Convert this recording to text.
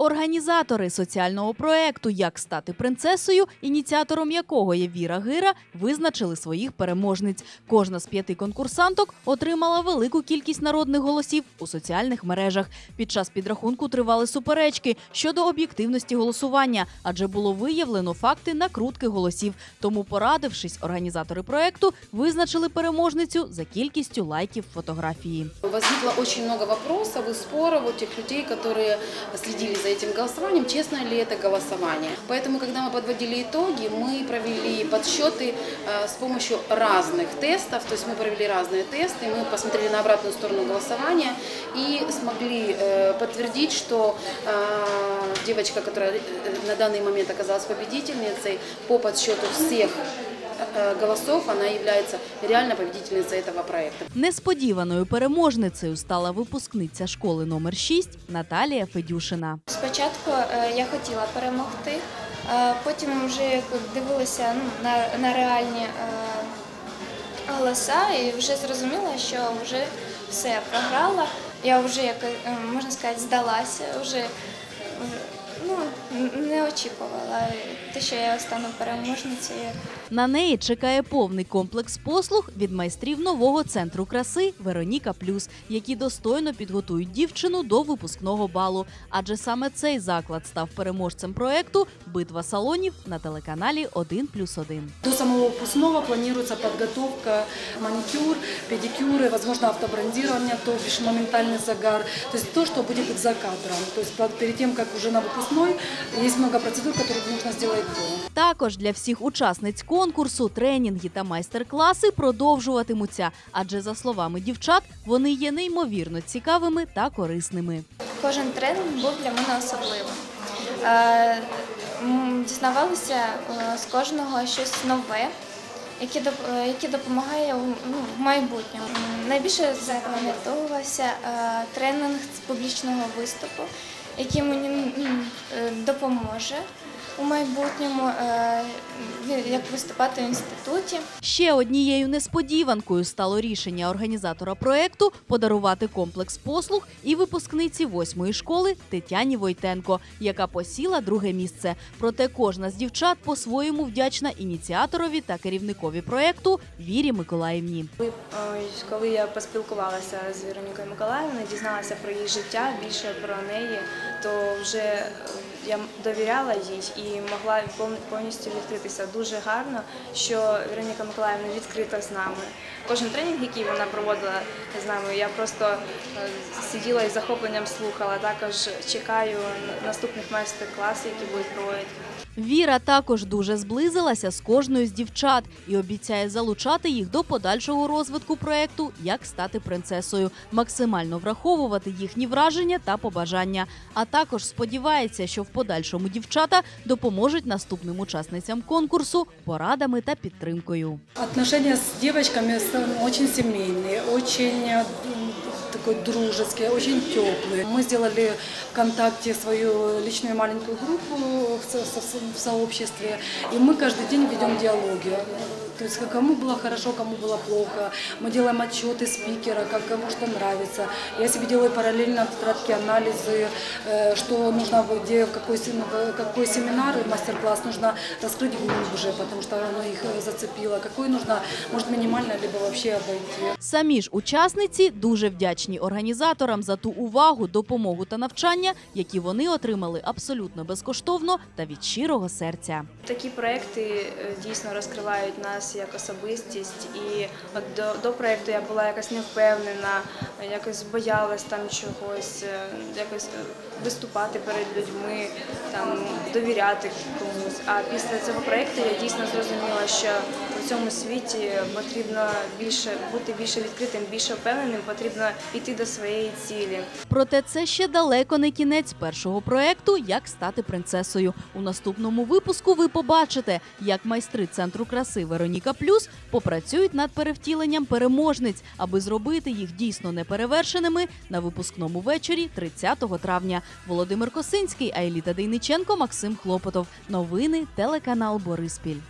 Організатори соціального проекту Як стати принцесою, ініціатором якого є Віра Гира, визначили своїх переможниць. Кожна з п'яти конкурсанток отримала велику кількість народних голосів у соціальних мережах. Під час підрахунку тривали суперечки щодо об'єктивності голосування, адже було виявлено факти накрутки голосів. Тому, порадившись, організатори проекту визначили переможницю за кількістю лайків фотографії. Возникло много вопросов и споров у тех людей, которые следили за этим голосованием, честно ли это голосование. Поэтому, когда мы подводили итоги, мы провели подсчеты э, с помощью разных тестов, то есть мы провели разные тесты, мы посмотрели на обратную сторону голосования и смогли э, подтвердить, что э, девочка, которая на данный момент оказалась победительницей, по подсчету всех голосов, она является реально победительницей этого проекта. Несподіваною переможницею стала випускниця школи номер 6 Наталія Федюшина. Спочатку е, я хотіла перемогти, е, потім вже дивилася ну, на, на реальні е, голоса і вже зрозуміла, що вже все програла. Я вже як можна сказати здалася, вже ну, не очікувала те, що я стану переможницею. На неї чекає повний комплекс послуг від майстрів нового центру краси Вероніка Плюс, які достойно підготують дівчину до випускного балу. Адже саме цей заклад став переможцем проекту Битва салонів на телеканалі 1+,1. До самого выпускного планируется подготовка, маникюр, педикюры, возможно, автобрендирование, то бишь моментальный загар. То есть то, что будет за кадром. То есть под- перед тем, как уже на выпускной, есть много процедур, которые нужно сделать до. також для всіх учасниць конкурсу тренінги та майстер-класи продовжуватимуться. Адже, за словами дівчат, вони є неймовірно цікавими та корисними. Кожен тренінг був для мене особливим. Е, Дізнавалися е, з кожного щось нове, яке, е, допомагає ну, в майбутньому. Найбільше запам'ятовувався тренінг з публічного виступу, який мені допоможе у майбутньому, е, як виступати в інституті. Ще однією несподіванкою стало рішення організатора проекту подарувати комплекс послуг і випускниці восьмої школи Тетяні Войтенко, яка посіла друге місце. Проте кожна з дівчат по-своєму вдячна ініціаторові та керівникові проекту Вірі Миколаївні. Коли, е, я поспілкувалася з Веронікою Миколаївною, дізналася про її життя, більше про неї, то вже я довіряла їй і могла повністю відкритися. Дуже гарно, що Вероніка Миколаївна відкрита з нами. Кожен тренінг, який вона проводила з нами, я просто е, сиділа і захопленням слухала. Також чекаю наступних майстер-класів, які будуть проводити. Віра також дуже зблизилася з кожною з дівчат і обіцяє залучати їх до подальшого розвитку проекту Як стати принцесою, максимально враховувати їхні враження та побажання. А також сподівається, що в подальшому дівчата допоможуть наступним учасницям конкурсу порадами та підтримкою. Отношения с девочками с- очень семейные, очень э, м, такой дружеские, очень теплые. Мы сделали ВКонтакте свою личную маленькую группу в, со- со- в сообществе, и мы каждый день ведем диалоги. То есть кому было хорошо, кому было плохо. Мы делаем отчеты спикера, как кому что нравится. Я себе делаю параллельно тетрадки, анализы, э, что нужно, где, в какой, сем- в какой семинар, мастер-класс нужно раскрыть глубже, потому что оно их э, зацепило. Какой нужно, может, минимально, либо вообще обойти. Самі ж учасниці дуже вдячні організаторам за ту увагу, допомогу та навчання, які вони отримали абсолютно безкоштовно та від щирого серця. Такі проекти е, дійсно розкривають нас як особистість. І от до, до проекту я була якось невпевнена, якось боялась там чогось, е, якось е, виступати перед людьми, там довіряти комусь. А після цього проекту я дійсно зрозуміла, що в цьому світі потрібно більше бути більше відкритим, більше впевненим, потрібно йти до своєї цілі. Проте це ще далеко не кінець першого проекту Як стати принцесою. У наступному випуску ви побачите, як майстри центру краси Вероніка Плюс попрацюють над перевтіленням переможниць, аби зробити їх дійсно неперевершеними на випускному вечорі 30 травня. Володимир Косинський, Айліта Дейниченко, Максим Хлопотов. Новини телеканал Бориспіль.